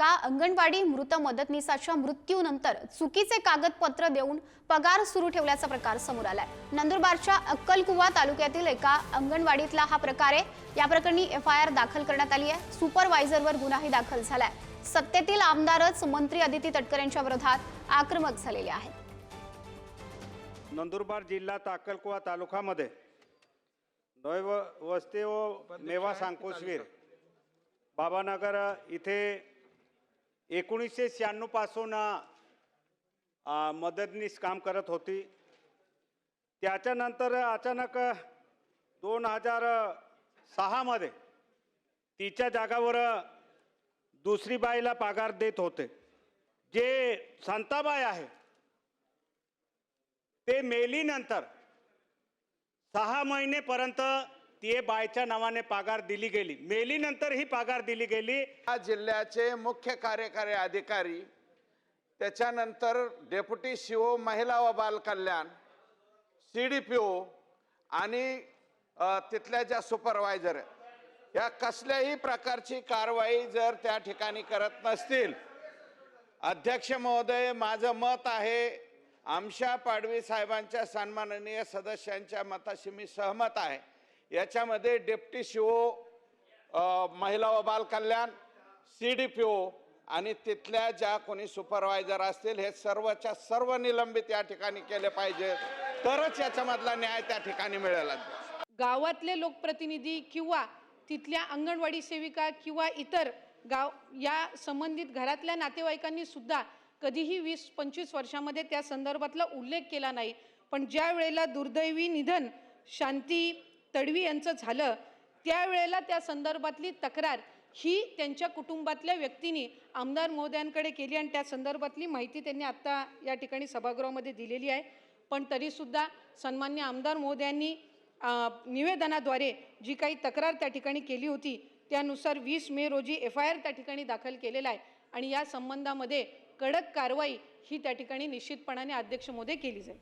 एका अंगणवाडी मृत मदतनीसाच्या मृत्यूनंतर चुकीचे कागदपत्र देऊन पगार सुरू ठेवल्याचा प्रकार समोर आलाय. नंदुरबारच्या अक्कलकुवा तालुक्यातील एका अंगणवाडीतला हा प्रकार आहे. या प्रकरणी एफ आय आर दाखल करण्यात आली आहे. सुपरवायझरवर गुन्हाही दाखल झालाय. सत्तेतील आमदारच मंत्री अदिती तटकर यांच्या विरोधात आक्रमक झालेले आहेत. नंदुरबार जिल्ह्यात अक्कलकुवा तालुक्यामध्ये नव वस्ती व मेवा सांकोसवीर बाबानगर इथे एकोणीसशे शहाण्णवपासून मदतनीस काम करत होती. त्याच्यानंतर अचानक दोन हजार सहामध्ये तिच्या जागावर दुसरी बाईला पगार देत होते. जे संताबाई आहे ते मेलीनंतर सहा महिनेपर्यंत ती बायच्या नावाने पगार दिली गेली. मेलीनंतर ही पगार दिली गेली. या जिल्ह्याचे मुख्य कार्यकारी अधिकारी त्याच्यानंतर डेप्युटी सीओ महिला व बालकल्याण सी डी पी ओ आणि तिथल्या ज्या सुपरवायझर या कसल्याही प्रकारची कारवाई जर त्या ठिकाणी करत नसतील. अध्यक्ष महोदय माझं मत आहे आमशा पाडवी साहेबांच्या सन्माननीय सदस्यांच्या मताशी मी सहमत आहे. याच्यामध्ये डेप्टी शिओ महिला व बालकल्याण सी डी पी ओ आणि तिथल्या ज्या कोणी सुपरवायझर असतील हे सर्वच्या सर्व निलंबित या ठिकाणी केले पाहिजे. तरच याच्यामधला न्याय त्या ठिकाणी मिळेल. गावातले लोकप्रतिनिधी किंवा तिथल्या अंगणवाडी सेविका किंवा इतर गाव या संबंधित घरातल्या नातेवाईकांनी सुद्धा कधीही वीस पंचवीस वर्षामध्ये त्या संदर्भातला उल्लेख केला नाही. पण ज्या वेळेला दुर्दैवी निधन शांती तडवी यांचं झालं त्यावेळेला त्या संदर्भातली तक्रार ही त्यांच्या कुटुंबातल्या व्यक्तींनी आमदार महोदयांकडे केली आणि त्या संदर्भातली माहिती त्यांनी आत्ता या ठिकाणी सभागृहामध्ये दिलेली आहे. पण तरीसुद्धा सन्मान्य आमदार महोदयांनी निवेदनाद्वारे जी काही तक्रार त्या ठिकाणी केली होती त्यानुसार वीस मे रोजी एफ आय आर त्या ठिकाणी दाखल केलेला आहे आणि या संबंधामध्ये कडक कारवाई ही त्या ठिकाणी निश्चितपणाने अध्यक्ष मोदी केली जाईल.